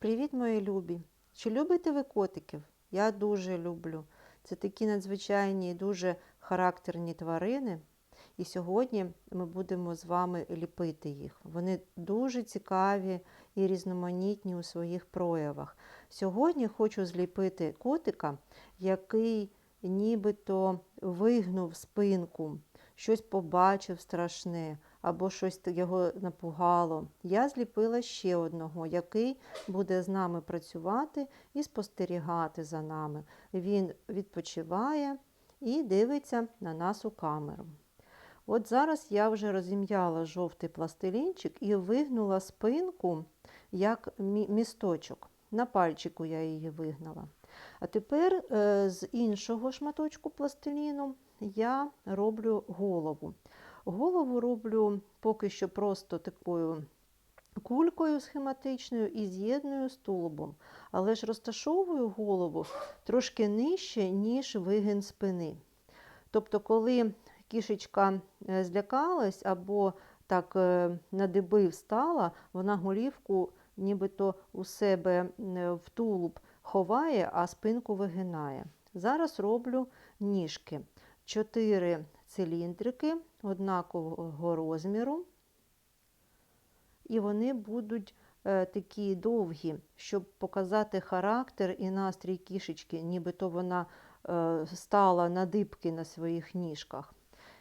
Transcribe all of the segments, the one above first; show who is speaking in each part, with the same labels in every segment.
Speaker 1: Привіт, мої любі! Чи любите ви котиків? Я дуже люблю. Це такі надзвичайні і дуже характерні тварини. І сьогодні ми будемо з вами ліпити їх. Вони дуже цікаві і різноманітні у своїх проявах. Сьогодні хочу зліпити котика, який нібито вигнув спинку, щось побачив страшне або щось його напугало. Я зліпила ще одного, який буде з нами працювати і спостерігати за нами. Він відпочиває і дивиться на нас у камеру. От зараз я вже розім'яла жовтий пластилінчик і вигнула спинку як місточок. На пальчику я її вигнала. А тепер е, з іншого шматочку пластиліну я роблю голову. Голову роблю поки що просто такою кулькою схематичною і з'єдную з. Але ж розташовую голову трошки нижче, ніж вигин спини. Тобто, коли кішечка е, злякалась або так е, на диби встала, вона голівку нібито у себе в тулуб ховає, а спинку вигинає. Зараз роблю ніжки. Чотири циліндрики однакового розміру, і вони будуть е, такі довгі, щоб показати характер і настрій кішечки, нібито вона е, стала на дибки на своїх ніжках.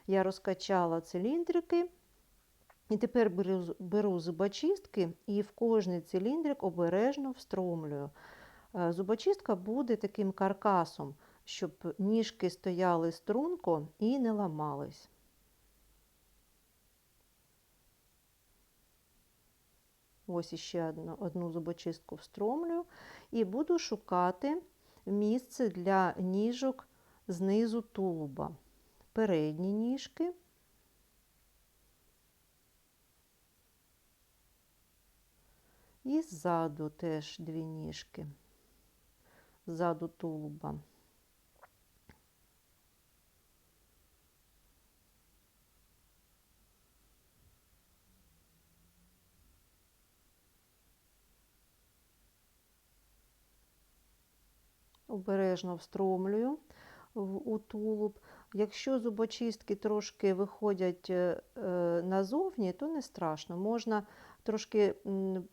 Speaker 1: Я розкачала циліндрики. І тепер беру, беру зубочистки і в кожний циліндрик обережно встромлюю. Е, зубочистка буде таким каркасом, щоб ніжки стояли струнко і не ламались. Ось іще одну, одну зубочистку встромлю і буду шукати місце для ніжок знизу тулуба. Передні ніжки. І ззаду теж дві ніжки, ззаду тулуба. Обережно встромлюю у тулуб. Якщо зубочистки трошки виходять е, е, назовні, то не страшно. Можна трошки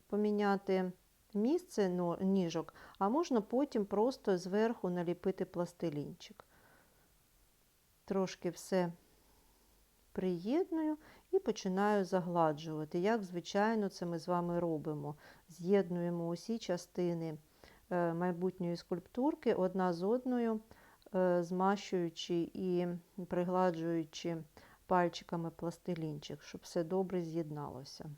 Speaker 1: поміняти місце ніжок, а можна потім просто зверху наліпити пластилінчик. Трошки все приєдную і починаю загладжувати. Як, звичайно, це ми з вами робимо. З'єднуємо усі частини. Е, майбутньої скульптурки одна з одною, е, змащуючи і пригладжуючи пальчиками пластилінчик, щоб все добре з'єдналося.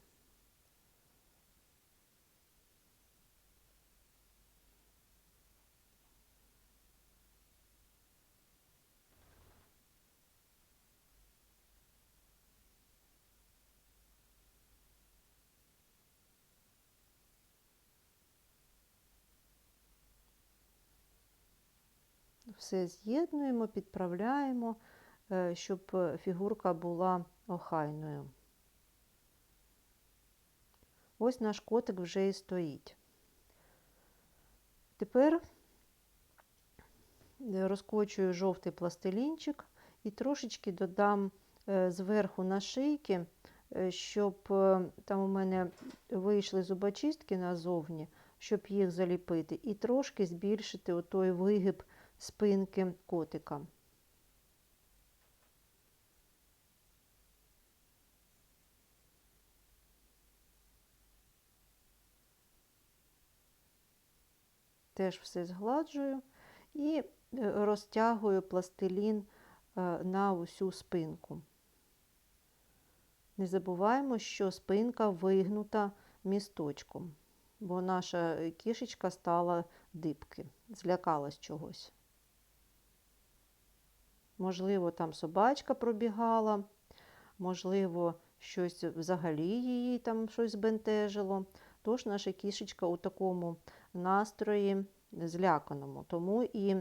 Speaker 1: Все з'єднуємо, підправляємо, е, щоб фігурка була охайною. Ось наш котик вже і стоїть. Тепер розкочую жовтий пластилінчик і трошечки додам е, зверху на шийки, е, щоб там у мене вийшли зубочистки назовні, щоб їх заліпити, і трошки збільшити отой вигиб спинки котика. Теж все згладжую і е, розтягую пластилін е, на усю спинку. Не забуваємо, що спинка вигнута місточком, бо наша кішечка стала дибки, злякалась чогось. Можливо, там собачка пробігала, можливо, щось взагалі її там щось збентежило. Тож наша кішечка у такому настрої зляканому, тому і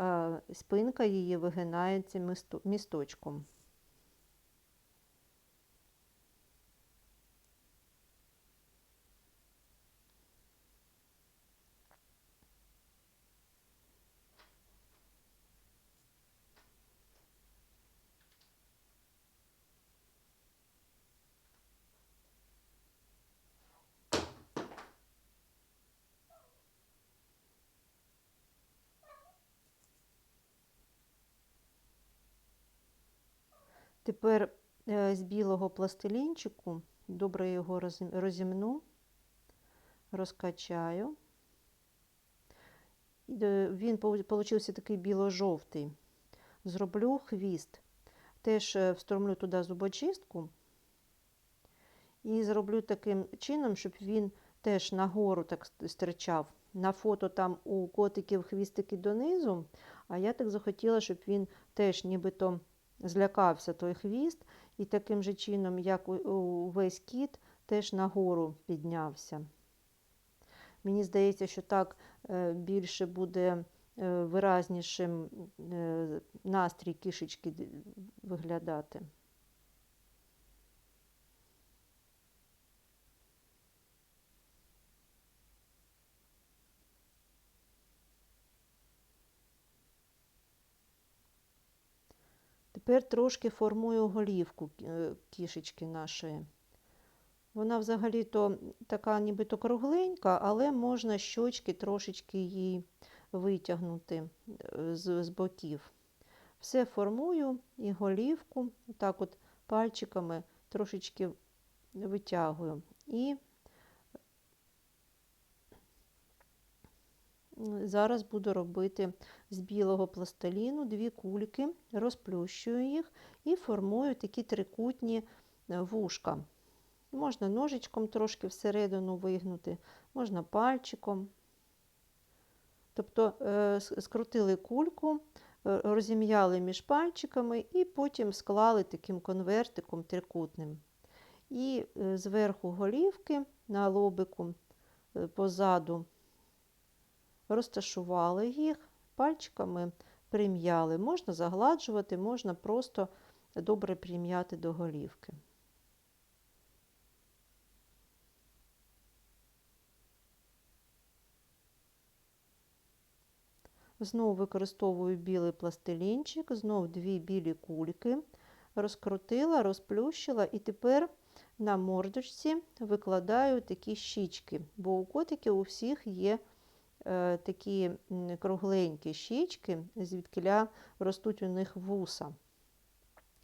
Speaker 1: е, спинка її вигинається місточком. Тепер е, з білого пластилінчику добре його розімну, розкачаю. Він получився такий біло-жовтий. Зроблю хвіст. Теж е, встромлю туди зубочистку і зроблю таким чином, щоб він теж нагору так стирчав. На фото там у котиків хвістики донизу, а я так захотіла, щоб він теж нібито злякався той хвіст, і таким же чином, як у- у кіт, теж нагору піднявся. Мені здається, що так е, більше буде е, виразнішим е, настрій кішечки виглядати. Тепер трошки формую голівку е, кішечки нашої. Вона взагалі-то така нібито кругленька, але можна щочки трошечки її витягнути е, з, з боків. Все формую і голівку, так от пальчиками трошечки витягую. І зараз буду робити з білого пластиліну дві кульки, розплющую їх і формую такі трикутні е, вушка. Можна ножичком трошки всередину вигнути, можна пальчиком. Тобто е, скрутили кульку, е, розім'яли між пальчиками і потім склали таким конвертиком трикутним. І зверху голівки на лобику позаду розташували їх, пальчиками прим'яли. Можна загладжувати, можна просто добре прим'яти до голівки. Знову використовую білий пластилінчик, знов дві білі кульки, розкрутила, розплющила і тепер на мордочці викладаю такі щічки, бо у котиків у всіх є такі кругленькі щічки, звідкиля ростуть у них вуса.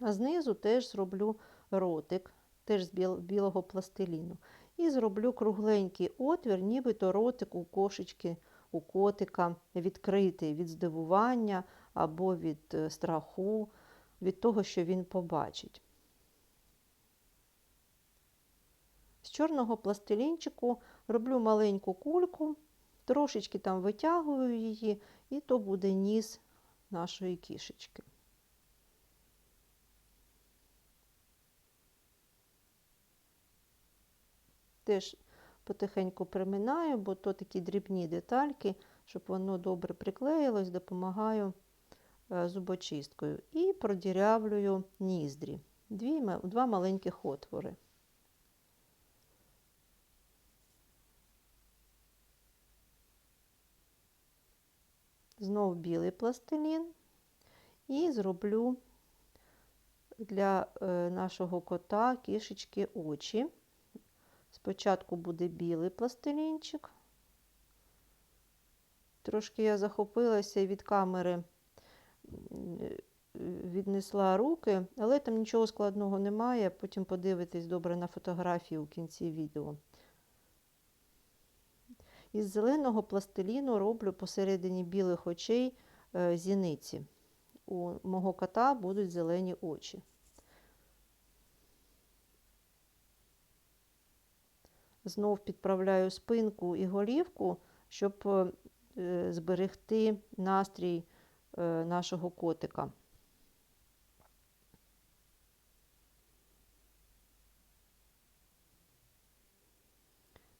Speaker 1: А знизу теж зроблю ротик, теж з білого пластиліну. І зроблю кругленький отвір, нібито ротик у кошечки, у котика відкритий від здивування або від е, страху, від того, що він побачить. З чорного пластилінчику роблю маленьку кульку, трошечки там витягую її, і то буде ніс нашої кішечки. Теж потихеньку приминаю, бо то такі дрібні детальки, щоб воно добре приклеїлось, допомагаю е, зубочисткою. І продірявлюю ніздрі. Дві, два маленьких отвори. Знов білий пластилін і зроблю для е, нашого кота кішечки очі. Спочатку буде білий пластилінчик. Трошки я захопилася від камери е, віднесла руки, але там нічого складного немає. Потім подивитись добре на фотографії у кінці відео. Із зеленого пластиліну роблю посередині білих очей е, зіниці. У мого кота будуть зелені очі. Знов підправляю спинку і голівку, щоб е, зберегти настрій е, нашого котика.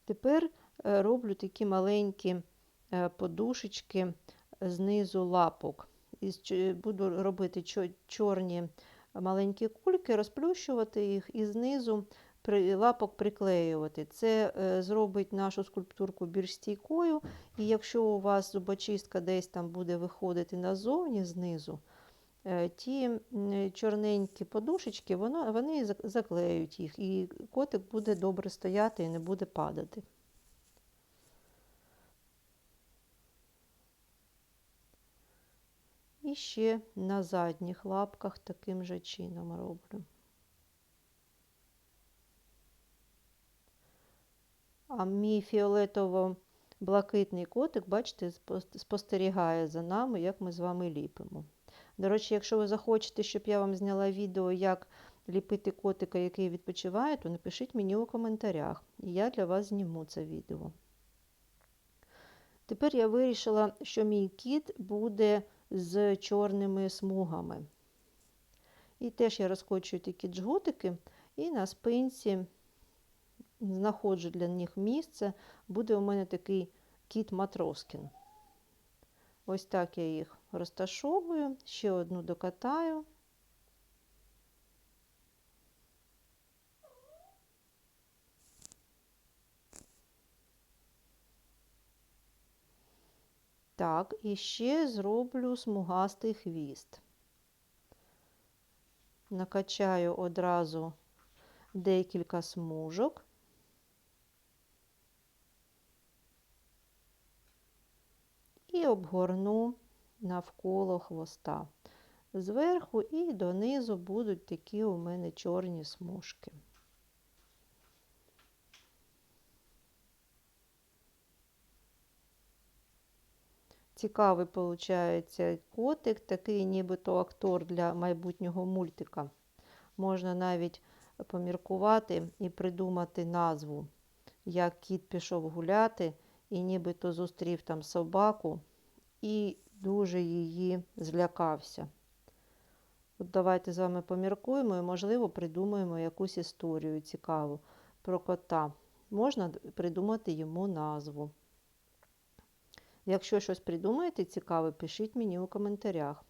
Speaker 1: Тепер роблю такі маленькі е, подушечки знизу лапок. Ч- Буду робити чорні маленькі кульки, розплющувати їх і знизу лапок приклеювати. Це е, зробить нашу скульптурку більш стійкою. І якщо у вас зубочистка десь там буде виходити назовні знизу, е, ті чорненькі подушечки, вони зак- заклеють їх, і котик буде добре стояти і не буде падати. І ще на задніх лапках таким же чином роблю. А мій фіолетово-блакитний котик, бачите, спостерігає за нами, як ми з вами ліпимо. До речі, якщо ви захочете, щоб я вам зняла відео, як ліпити котика, який відпочиває, то напишіть мені у коментарях, і я для вас зніму це відео. Тепер я вирішила, що мій кіт буде з чорними смугами. І теж я розкочую такі джгутики і на спинці знаходжу для них місце. Буде у мене такий кіт Матроскін. Ось так я їх розташовую, ще одну докатаю. Так, і ще зроблю смугастий хвіст. Накачаю одразу декілька смужок. І обгорну навколо хвоста. Зверху і донизу будуть такі у мене чорні смужки. Цікавий виходить котик, такий нібито актор для майбутнього мультика. Можна навіть поміркувати і придумати назву, як кіт пішов гуляти і нібито зустрів там собаку і дуже її злякався. От давайте з вами поміркуємо і, можливо, придумаємо якусь історію цікаву про кота. Можна придумати йому назву. Якщо щось придумаєте цікаве, пишіть мені у коментарях.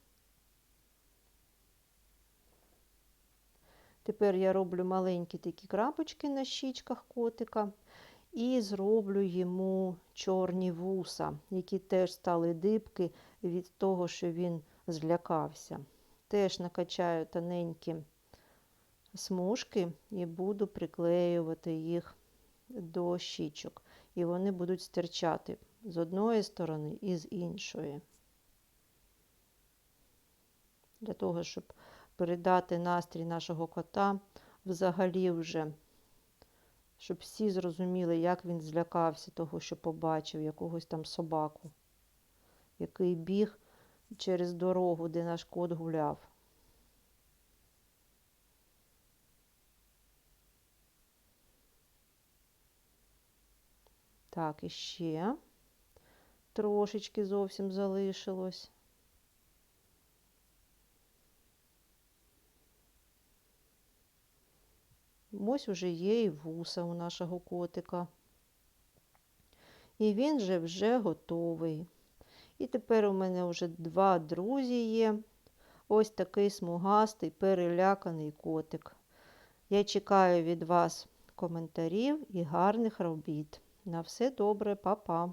Speaker 1: Тепер я роблю маленькі такі крапочки на щічках котика і зроблю йому чорні вуса, які теж стали дибки від того, що він злякався. Теж накачаю тоненькі смужки і буду приклеювати їх до щічок. І вони будуть стирчати з одної сторони і з іншої. Для того, щоб передати настрій нашого кота взагалі вже, щоб всі зрозуміли, як він злякався того, що побачив якогось там собаку, який біг через дорогу, де наш кот гуляв. Так, і ще трошечки зовсім залишилось. Ось уже є і вуса у нашого котика. І він же вже готовий. І тепер у мене вже два друзі є. Ось такий смугастий, переляканий котик. Я чекаю від вас коментарів і гарних робіт. На все добре, па-па!